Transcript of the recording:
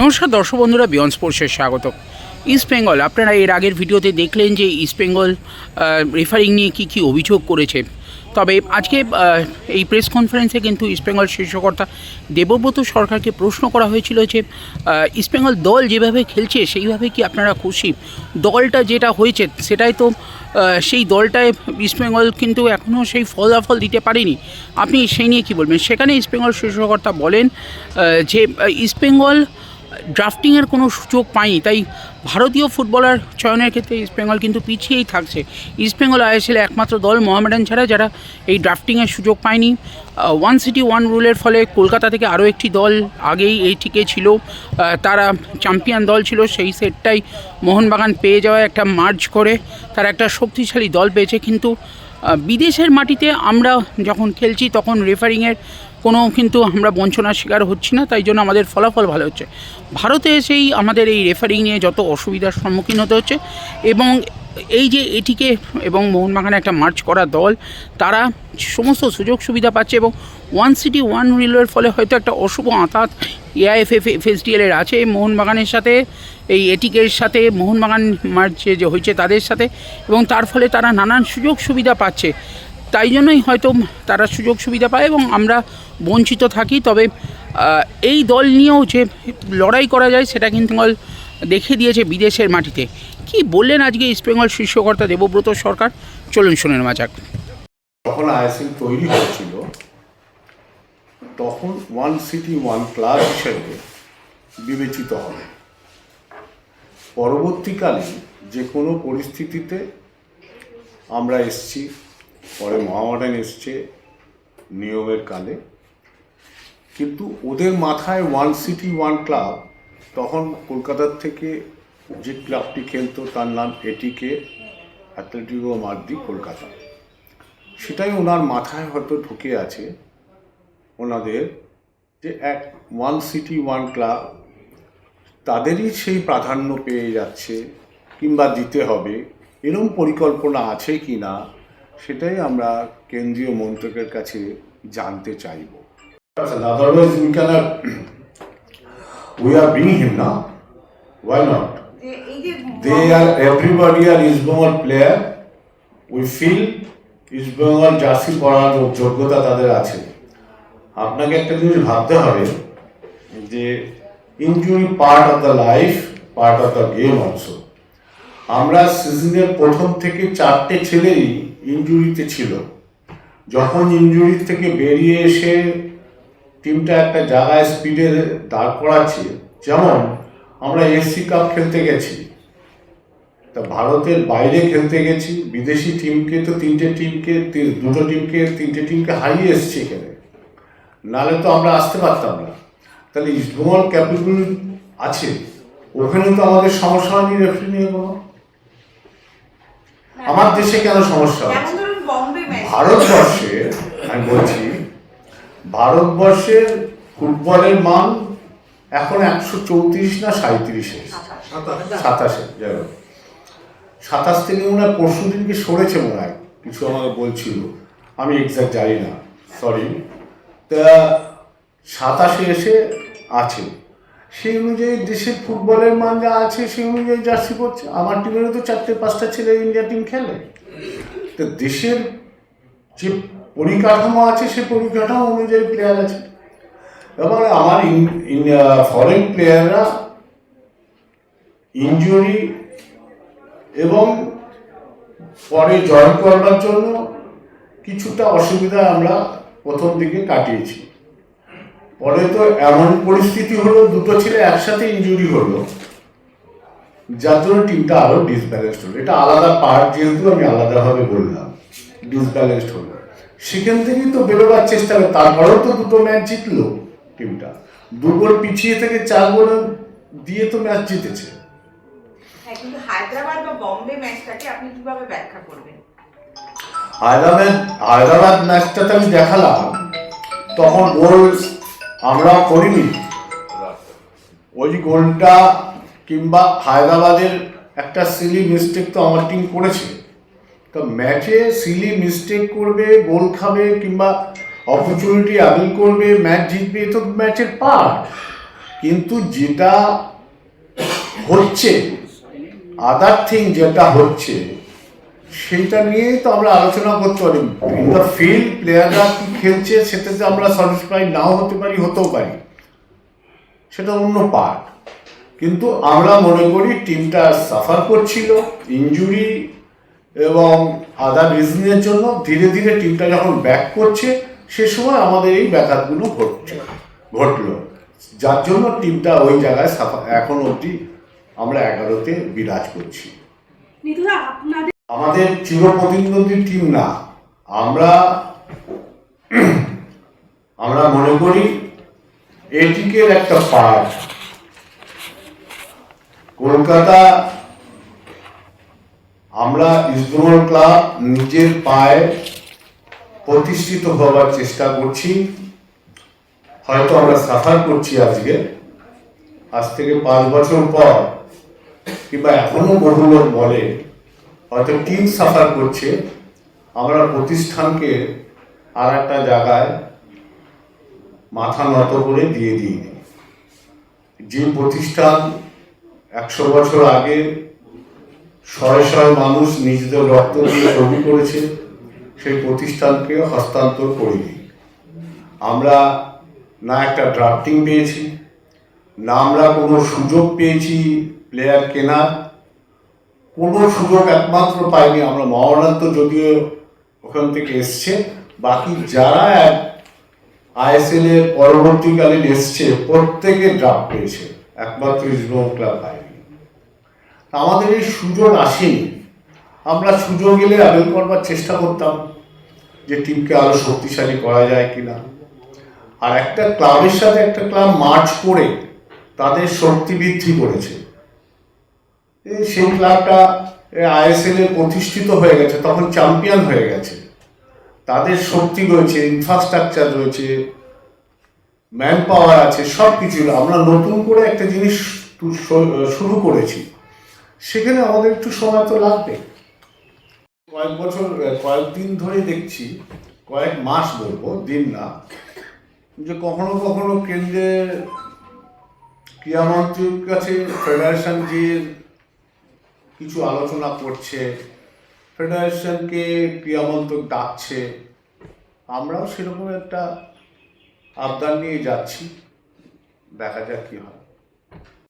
নমস্কার দর্শক বন্ধুরা বিয়ন স্পোর্টসের স্বাগত। ইস্ট বেঙ্গল আপনারা এর আগের ভিডিওতে দেখলেন যে ইস্ট বেঙ্গল রেফারিং নিয়ে কী কী অভিযোগ করেছে। তবে আজকে এই প্রেস কনফারেন্সে কিন্তু ইস্টবেঙ্গল শীর্ষকর্তা দেবব্রত সরকারকে প্রশ্ন করা হয়েছিল যে ইস্টবেঙ্গল দল যেভাবে খেলছে, সেইভাবে কি আপনারা খুশি? দলটা যেটা হয়েছে, সেটাই তো সেই দলটায় ইস্টবেঙ্গল কিন্তু এখনও সেই ফলাফল দিতে পারেনি। আপনি সেই নিয়ে কী বলবেন? সেখানে ইস্টবেঙ্গল শীর্ষকর্তা বলেন যে ইস্টবেঙ্গল ড্রাফটিংয়ের কোনো সুযোগ পায়নি তাই ভারতীয় ফুটবলার চয়নের ক্ষেত্রে ইস্টবেঙ্গল কিন্তু পিছিয়েই থাকছে। ইস্টবেঙ্গল আইএসএল একমাত্র দল মোহামেডান ছাড়া যারা এই ড্রাফটিংয়ের সুযোগ পায়নি। ওয়ান সিটি ওয়ান রুলের ফলে কলকাতা থেকে আরও একটি দল আগেই এই ছিল। তারা চ্যাম্পিয়ন দল ছিল, সেই সেটটাই মোহনবাগান পেয়ে যাওয়া একটা মার্চ করে, তারা একটা শক্তিশালী দল পেয়েছে। কিন্তু বিদেশের মাটিতে আমরা যখন খেলছি, তখন রেফারিংয়ের কোনো কিন্তু আমরা বঞ্চনার শিকার হচ্ছি না, তাই জন্য আমাদের ফলাফল ভালো হচ্ছে। ভারতে এসেই আমাদের এই রেফারিং নিয়ে যত অসুবিধার সম্মুখীন হতে হচ্ছে এবং এই যে এটিকে এবং মোহনবাগানে একটা মার্চ করা দল, তারা সমস্ত সুযোগ সুবিধা পাচ্ছে এবং ওয়ান সিটি ওয়ান রিলের ফলে হয়তো একটা অশুভ আঁতাত এআইএফএফ এর আছে মোহনবাগানের সাথে, এই এটিকের সাথে, মোহনবাগান মার্চ যে হয়েছে তাদের সাথে এবং তার ফলে তারা নানান সুযোগ সুবিধা পাচ্ছে। তাই জন্যই হয়তো তারা সুযোগ সুবিধা পায় এবং আমরা বঞ্চিত থাকি। তবে এই দল নিয়েও যে লড়াই করা যায় সেটা কিন্তু দেখিয়ে দিয়েছে বিদেশের মাটিতে। কি বললেন আজকে ইস্টবেঙ্গল শীর্ষকর্তা দেবব্রত সরকার? চলুন, শুনে নেওয়া যাক। যখন আইএসএল তৈরি হয়েছিল তখন ওয়ান সিটি, ওয়ান ক্লাব হিসেবে বিবেচিত হবে। পরবর্তীকালে যে কোনো পরিস্থিতিতে আমরা এসছি পরে মহামডান এসছে নিয়মের কালে। কিন্তু ওদের মাথায় ওয়ান সিটি ওয়ান ক্লাব, তখন কলকাতার থেকে যে ক্লাবটি খেলতো তার নাম এটিকে অ্যাথলেটিকো মাদ্রি কলকাতা। সেটাই ওনার মাথায় হয়তো ঢুকে আছে ওনাদের যে এক ওয়ান সিটি ওয়ান ক্লাব তাদেরই সেই প্রাধান্য পেয়ে যাচ্ছে কিংবা দিতে হবে এরকম পরিকল্পনা আছে কি না সেটাই আমরা কেন্দ্রীয় মন্ত্রকের কাছে জানতে চাইব। they are everybody are East Bengal player. We feel East Bengal jersey পরার যোগ্যতা তাদের আছে। আপনাকে একটা জিনিস ভাবতে হবে যে injury part of the life part of the game also আমরা সিজনের প্রথম থেকে চারটে ছেলেই ইনজুরিতে ছিল। যখন ইনজুরি থেকে বেরিয়ে এসে টিমটা একটা জায়গায় স্পিডে দাঁড় করাচ্ছে, যেমন আমরা এসসি কাপ খেলতে গেছি। তা ভারতের বাইরে খেলতে গেছি, বিদেশি টিমকে তো তিনটে টিমকে দুটো টিমকে তিনটে টিমকে হারিয়ে এসছি এখানে। নাহলে তো আমরা আসতে পারতাম না। তাহলে ইস্টবেঙ্গল ক্যাপিটাল আছে। ওখানে তো আমাদের সমস্যা হয়নি রেফারি নিয়ে কোনো। আমার দেশে কেন সমস্যা হচ্ছে? ধরুন বম্বে ম্যাচ। ভারতবর্ষে আমি বলছি ভারতবর্ষের ফুটবলের মান এখন একশো চৌত্রিশ না সাঁত্রিশে সাতাশে। যাই হোক। সাতাশ থেকে মনে হয় পরশু দিনকে সরেছে মনে হয়। কিছু আমাকে বলছিল। আমি এক্সাক্ট জানি না। সরি তা সাতাশে এসে আছে। সেই অনুযায়ী দেশের ফুটবলের মান যা আছে, সেই অনুযায়ী জার্সি করছে আমার টিমেরও তো চারটে, পাঁচটা ছেলে ইন্ডিয়া টিম খেলে। তো দেশের যে পরিকাঠামো আছে, সেই পরিকাঠামো অনুযায়ী প্লেয়ার আছে। এবং আমার ফরেন প্লেয়াররা ইনজুরি এবং পরে জয়েন করবার জন্য কিছুটা অসুবিধা আমরা প্রথম দিকে কাটিয়েছি। পরে তো এমন পরিস্থিতি হলো দুটো ছেলে একসাথে ইনজুরি হলো। যার জন্য টিমটা আরও ডিসব্যালেন্সড হলো। এটা আলাদা পার্ট যেহেতু আমি আলাদাভাবে বললাম ডিসব্যালেন্সড হলো। সেখান থেকেই তো বেরোবার চেষ্টা করে তারপরেও তো দুটো ম্যাচ জিতলো টিমটা দু গোল পিছিয়ে থেকে চার গোল দিয়ে তো ম্যাচ জিতেছে। হ্যাঁ কিন্তু হায়দ্রাবাদ বা বম্বে ম্যাচটাকে আপনি কীভাবে ব্যাখ্যা করবেন? হায়দ্রাবাদ হায়দ্রাবাদ ম্যাচটাতে আমি দেখালাম। তখন গোল আমরা করিনি। ওই গোলটা কিংবা হায়দ্রাবাদের একটা সিলি মিস্টেক তো আমার টিম করেছে। তো ম্যাচে সিলি মিস্টেক করবে, গোল খাবে কিংবা অপরচুনিটি অ্যাভেল করবে ম্যাচ জিতবে, এ তো ম্যাচের পার্ট কিন্তু যেটা হচ্ছে আদার থিং যেটা হচ্ছে সেইটা নিয়েই তো আমরা আলোচনা করতে পারি। দ্য ফিল্ড প্লেয়াররা কি খেলছে সেটাতে আমরা স্যাটিসফাই নাও হতে পারি, হতেও পারি। সেটা অন্য পার্ট কিন্তু আমরা মনে করি টিমটা সাফার করছিল ইনজুরি এবং আদার রিজনের জন্য ধীরে ধীরে টিমটা যখন ব্যাক করছে, সে সময় আমাদের এই ব্যাঘাতগুলো ঘটছে, ঘটলো। যার জন্য টিমটা ওই জায়গায় সাফা এখন অবধি আমরা এগারোতে বিরাজ করছি। আপনাদের আমাদের চিরপ্রতিদ্বন্দ্বী টিম না। আমরা আমরা মনে করি এটিকের একটা পার্ট। কলকাতা, আমরা ইস্টবেঙ্গল ক্লাব নিজের পায়ে প্রতিষ্ঠিত হওয়ার চেষ্টা করছি। হয়তো আমরা সাফার করছি আজকে। আজ থেকে পাঁচ বছর পর, কিংবা এখনও বহু লোক বলে হয়তো টিম সাফার করছে, আমরা প্রতিষ্ঠানকে আর একটা জায়গায় মাথা নত করে দিয়ে দিই। যে প্রতিষ্ঠান একশো বছর আগে শয়ে শয়ে মানুষ নিজেদের রক্ত দিয়ে তৈরি করেছে, সেই প্রতিষ্ঠানকে হস্তান্তর করে দিই। আমরা না একটা ড্রাফটিং পেয়েছি, না আমরা কোনো সুযোগ পেয়েছি প্লেয়ার কেনার। কোনো সুযোগ একমাত্র পাইনি আমরা মহারান্ত যদিও ওখান থেকে এসছে। বাকি যারা আইএসএল এর পরবর্তীকালীন এসছে, প্রত্যেকে ড্রাফট পেয়েছে। একমাত্র ইসলাম ক্লাব পায়নি আমাদের এই সুযোগ আসেনি। আমরা সুযোগ এলে আবেদন করবার চেষ্টা করতাম যে টিমকে আরও শক্তিশালী করা যায় কিনা। আর একটা ক্লাবের সাথে একটা ক্লাব মার্চ করে তাদের শক্তি বৃদ্ধি করেছে। সেই ক্লাবটা আইএসএল এ প্রতিষ্ঠিত হয়ে গেছে, তখন চ্যাম্পিয়ন হয়ে গেছে। তাদের শক্তি রয়েছে ইনফ্রাস্ট্রাকচার রয়েছে ম্যান পাওয়ার আছে সব কিছু আমরা নতুন করে একটা জিনিস শুরু করেছি। সেখানে আমাদের একটু সময় তো লাগবে। কয়েক বছর কয়েকদিন ধরে দেখছি, কয়েক মাস বলব, দিন না, যে কখনো কখনো কেন্দ্রের ক্রীড়ামন্ত্রীর কাছে ফেডারেশন যে কিছু আলোচনা করছে। ফেডারেশনকে ক্রিয়ামন্ত্রক ডাকছে। আমরাও সেরকম একটা আবদার নিয়ে যাচ্ছি। দেখা যাক কী হয়।